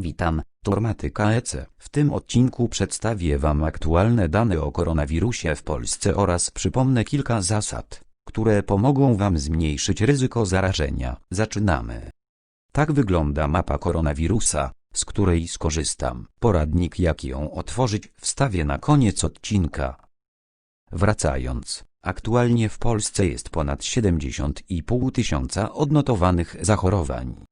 Witam, Tormatyka EC. W tym odcinku przedstawię Wam aktualne dane o koronawirusie w Polsce oraz przypomnę kilka zasad, które pomogą Wam zmniejszyć ryzyko zarażenia. Zaczynamy. Tak wygląda mapa koronawirusa, z której skorzystam. Poradnik jak ją otworzyć wstawię na koniec odcinka. Wracając, aktualnie w Polsce jest ponad 70,5 tysiąca odnotowanych zachorowań.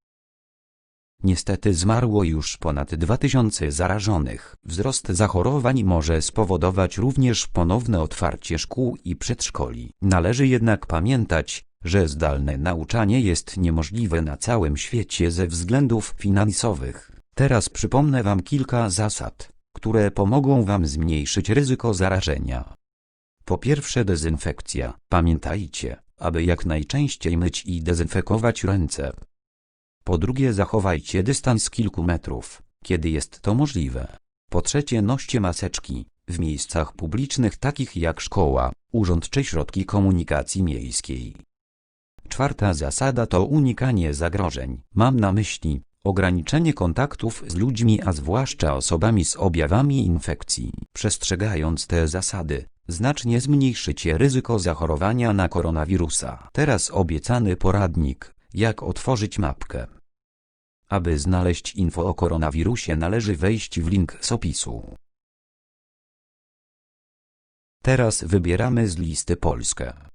Niestety zmarło już ponad 2000 zarażonych. Wzrost zachorowań może spowodować również ponowne otwarcie szkół i przedszkoli. Należy jednak pamiętać, że zdalne nauczanie jest niemożliwe na całym świecie ze względów finansowych. Teraz przypomnę Wam kilka zasad, które pomogą Wam zmniejszyć ryzyko zarażenia. Po pierwsze dezynfekcja. Pamiętajcie, aby jak najczęściej myć i dezynfekować ręce. Po drugie zachowajcie dystans kilku metrów, kiedy jest to możliwe. Po trzecie noście maseczki, w miejscach publicznych takich jak szkoła, urząd czy środki komunikacji miejskiej. Czwarta zasada to unikanie zagrożeń. Mam na myśli ograniczenie kontaktów z ludźmi, a zwłaszcza osobami z objawami infekcji. Przestrzegając te zasady, znacznie zmniejszycie ryzyko zachorowania na koronawirusa. Teraz obiecany poradnik, jak otworzyć mapkę. Aby znaleźć info o koronawirusie należy wejść w link z opisu. Teraz wybieramy z listy Polskę.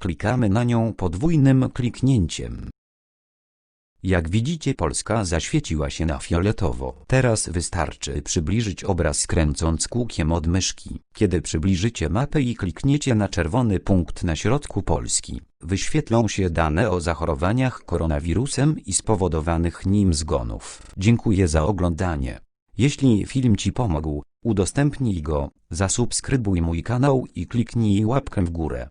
Klikamy na nią podwójnym kliknięciem. Jak widzicie Polska zaświeciła się na fioletowo. Teraz wystarczy przybliżyć obraz kręcąc kółkiem od myszki. Kiedy przybliżycie mapę i klikniecie na czerwony punkt na środku Polski, wyświetlą się dane o zachorowaniach koronawirusem i spowodowanych nim zgonów. Dziękuję za oglądanie. Jeśli film Ci pomógł, udostępnij go, zasubskrybuj mój kanał i kliknij łapkę w górę.